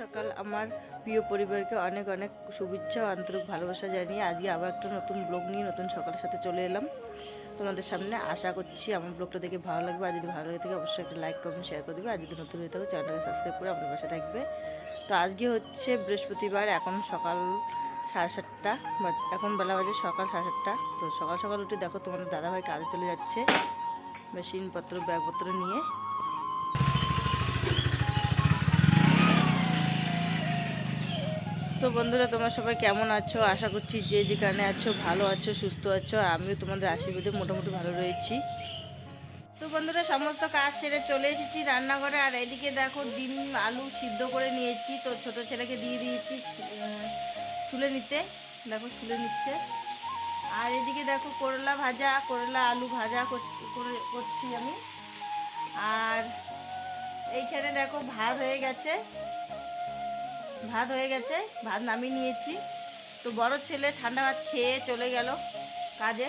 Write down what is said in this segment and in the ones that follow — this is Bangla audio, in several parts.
সকাল আমার প্রিয় পরিবারকে অনেক অনেক শুভেচ্ছা আন্তরিক ভালোবাসা জানিয়ে আজকে আবার একটা নতুন ব্লগ নিয়ে নতুন সকালের সাথে চলে এলাম। তোমাদের সামনে আশা করছি আমার ব্লগটা দেখে ভালো লাগবে। আর যদি ভালো লাগে থাকে অবশ্যই একটা লাইক কমেন্ট শেয়ার করে দেবে। আর যদি নতুন হয়ে থাকে চ্যানেলটাকে সাবস্ক্রাইব করে আমার পাশে থাকবে। তো আজকে হচ্ছে বৃহস্পতিবার, এখন সকাল সাড়ে সাতটা এখন বেলা বাজে সকাল সাড়ে সাতটা। তো সকাল সকাল উঠে দেখো তোমাদের দাদাভাই কাজে চলে যাচ্ছে মেশিনপত্র ব্যাগপত্র নিয়ে। তো বন্ধুরা, তোমরা সবাই কেমন আছো? আশা করছি যে যেখানে আছো, ভালো আছো, সুস্থ আছো। আমিও তোমাদের আশীর্বাদে মোটামুটি ভালো রয়েছি। তো বন্ধুরা, সমস্ত কাজ সেরে চলে এসেছি রান্নাঘরে। আর এদিকে দেখো, ডিম, আলু সিদ্ধ করে নিয়েছি। তো ছোট ছেলেকে দিয়ে দিয়েছি তুলে নিতে। দেখো, তুলে নিচ্ছে। আর এদিকে দেখো, করলা ভাজা, করলা, আলু ভাজা কর- করে, করছি আমি। আর এইখানে দেখো, ভাত হয়ে গেছে। ভাত হয়ে গেছে, ভাত নামিয়ে নিয়েছি। তো বড় ছেলে ঠান্ডা ভাত খেয়ে চলে গেল কাজে।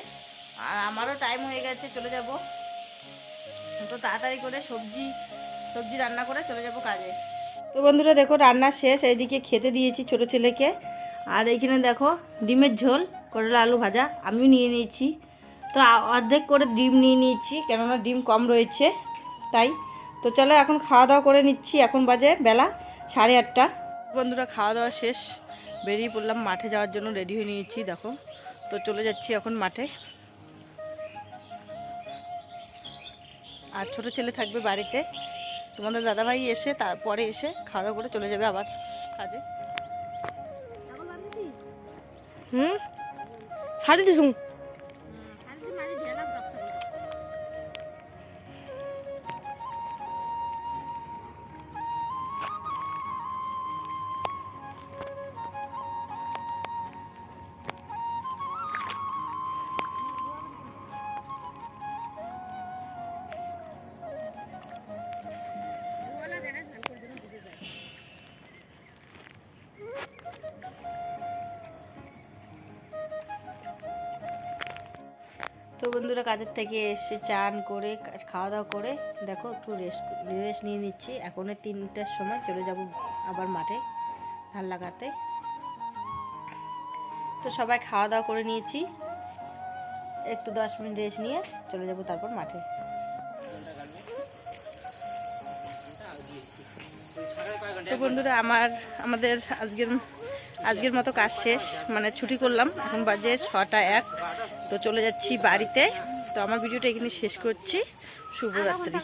আর আমারও টাইম হয়ে গেছে, চলে যাব। তো তাড়াতাড়ি করে সবজি সবজি রান্না করে চলে যাব কাজে। তো বন্ধুরা দেখো, রান্না শেষ, এইদিকে খেতে দিয়েছি ছোট ছেলেকে। আর এইখানে দেখো, ডিমের ঝোল, করলা আলু ভাজা, আমিও নিয়ে নিয়েছি। তো অর্ধেক করে ডিম নিয়ে নিয়েছি, কেননা ডিম কম রয়েছে, তাই। তো চলো এখন খাওয়া দাওয়া করে নিচ্ছি, এখন বাজে বেলা সাড়ে আটটা। বন্ধুরা, খাওয়া দাওয়া শেষ। বেরিয়ে পড়লাম, মাঠে যাওয়ার জন্য রেডি হয়ে নিয়েছি, দেখো। তো চলে যাচ্ছি এখন মাঠে। আর ছোট ছেলে থাকবে বাড়িতে। তোমাদের দাদাভাই এসে, তারপরে এসে খাওয়া দাওয়া করে চলে যাবে আবার কাজে। হুম? ছাড়ি দিছুন বন্ধুরা কাজের থেকে এসে চান করে খাওয়া দাওয়া করে, দেখো একটু রেস্ট রেস্ট নিয়ে নিচ্ছি। এখন তিনটার সময় চলে যাব আবার মাঠে ধান লাগাতে। তো সবাই খাওয়া দাওয়া করে নিয়েছি। একটু দশ মিনিট রেস্ট নিয়ে চলে যাব তারপর মাঠে। তো বন্ধুরা, আমার, আমাদের আজকের আজকের মতো কাজ শেষ। মানে ছুটি করলাম, এখন বাজে ছটা এক। তো চলে যাচ্ছি বাড়িতে। তো আমার ভিডিওটা এখানে শেষ করছি। শুভরাত্রি।